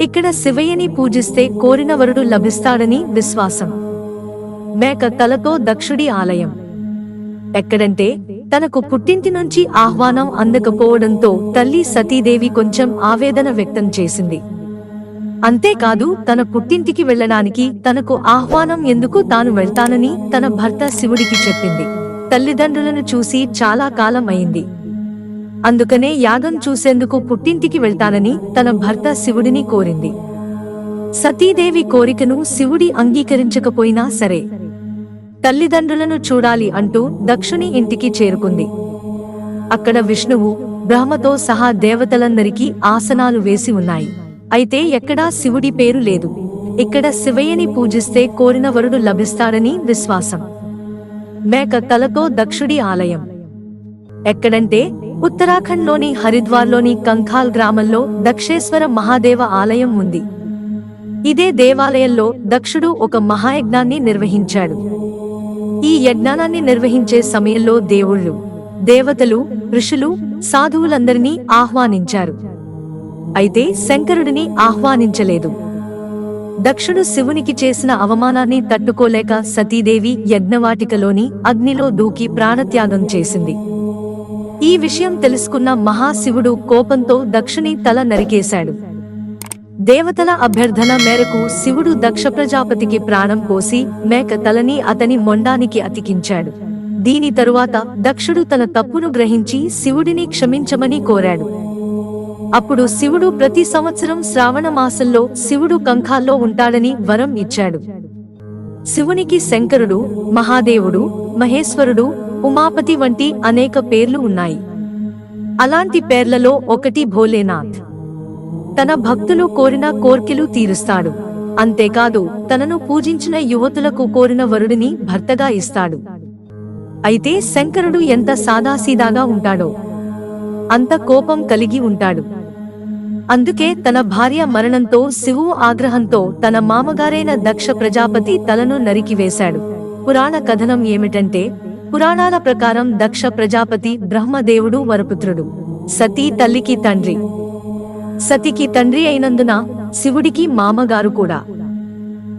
ఇక్కడ శివయ్యని పూజిస్తే కోరిన వరుడు లభిస్తాడని విశ్వాసం. మేక తలతో దక్షుడి ఆలయం. ఎక్కడంటే తనకు పుట్టింటి నుంచి ఆహ్వానం అందకపోవడంతో తల్లి సతీదేవి కొంచెం ఆవేదన వ్యక్తం చేసింది. అంతేకాదు తన పుట్టింటికి వెళ్ళడానికి తనకు ఆహ్వానం ఎందుకు తాను వెళ్తానని తన భర్త శివుడికి చెప్పింది. తల్లిదండ్రులను చూసి చాలా కాలం అయింది అందుకనే యాగం చూసేందుకు పుట్టింటికి వెళ్తానని తన భర్త శివుడిని కోరింది. సతీదేవి కోరికను శివుడి అంగీకరించకపోయినా సరే. తల్లిదండ్రులను చూడాలి అంటూ దక్షుని ఇంటికి చేరుకుంది. అక్కడ విష్ణువు బ్రహ్మతో సహా దేవతలందరికీ ఆసనాలు వేసి ఉన్నాయి. అయితే ఎక్కడా శివుడి పేరు లేదు. ఇక్కడ శివయ్యని పూజిస్తే కోరిన వరుడు లభిస్తాడని విశ్వాసం. మేక తలతో దక్షుడి ఆలయం. ఎక్కడంటే ఉత్తరాఖండ్లోని హరిద్వార్లోని కంఖాల్ గ్రామంలో దక్షేశ్వర మహాదేవ ఆలయం ఉంది. ఇదే దేవాలయంలో దక్షుడు ఒక మహాయజ్ఞాన్ని నిర్వహించాడు. ఈ యజ్ఞానాన్ని నిర్వహించే సమయంలో దేవుళ్ళు దేవతలు ఋషులు సాధువులందరినీ ఆహ్వానించారు. అయితే శంకరుడిని ఆహ్వానించలేదు. దక్షుడు శివునికి చేసిన అవమానాన్ని తట్టుకోలేక సతీదేవి యజ్ఞవాటికలోని అగ్నిలో దూకి ప్రాణత్యాగం చేసింది. ఈ విషయం తెలుసుకున్న మహాశివుడు కోపంతో దక్షుని తల నరికేశాడు. దేవతల అభ్యర్థన మేరకు శివుడు దక్ష ప్రజాపతికి ప్రాణం పోసి మేక తలని అతని మొండానికి అతికించాడు. దీని తరువాత దక్షుడు తన తప్పును గ్రహించి శివుడిని క్షమించమని కోరాడు. అప్పుడు శివుడు ప్రతి సంవత్సరం శ్రావణ మాసంలో శివుడు కంఖాల్లో ఉంటాడని వరం ఇచ్చాడు. శివునికి శంకరుడు మహాదేవుడు మహేశ్వరుడు ఉమాపతి వంటి అనేక పేర్లు ఉన్నాయి. అలాంటి పేర్లలో ఒకటి భోలేనాథ్. తన భక్తులు కోరిన కోర్కెలు తీరుస్తాడు. అంతేకాదు తనను పూజించిన యువతులకు కోరిన వరుడిని భర్తగా ఇస్తాడు. అయితే శంకరుడు ఎంత సాదాసీదాగా ఉంటాడో అంత కోపం కలిగి ఉంటాడు. అందుకే తన భార్య మరణంతో శివువు ఆగ్రహంతో తన మామగారైన దక్ష ప్రజాపతి తలను నరికివేశాడు. పురాణ కథనం ఏమిటంటే పురాణాల ప్రకారం దక్ష ప్రజాపతి బ్రహ్మదేవుడు వరపుత్రుడు. సతీ తల్లికి తండ్రి. సతికి తండ్రి అయినందున శివుడికి మామగారు కూడా.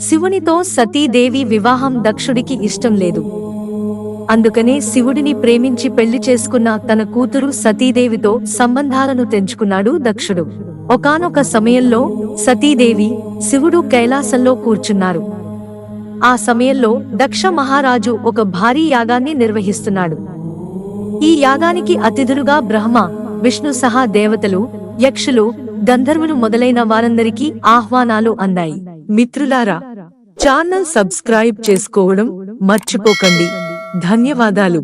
శివునితో సతీదేవి వివాహం దక్షుడికి ఇష్టం లేదు. అందుకనే శివుడిని ప్రేమించి పెళ్ళి చేసుకున్న తన కూతురు సతీదేవితో సంబంధాలను తెంచుకున్నాడు దక్షుడు. ఒకానొక సమయంలో సతీదేవి శివుడు కైలాసంలో కూర్చున్నారు. ఆ సమయంలో దక్ష మహారాజు ఒక భారీ యాగాన్ని నిర్వహిస్తున్నాడు. ఈ యాగానికి అతిథులుగా బ్రహ్మ విష్ణు సహా దేవతలు యక్షులు గంధర్వులు మొదలైన వారందరికీ ఆహ్వానాలు అందాయి. మిత్రులారా ఛానల్ సబ్స్క్రైబ్ చేసుకోవడం మర్చిపోకండి. ధన్యవాదాలు.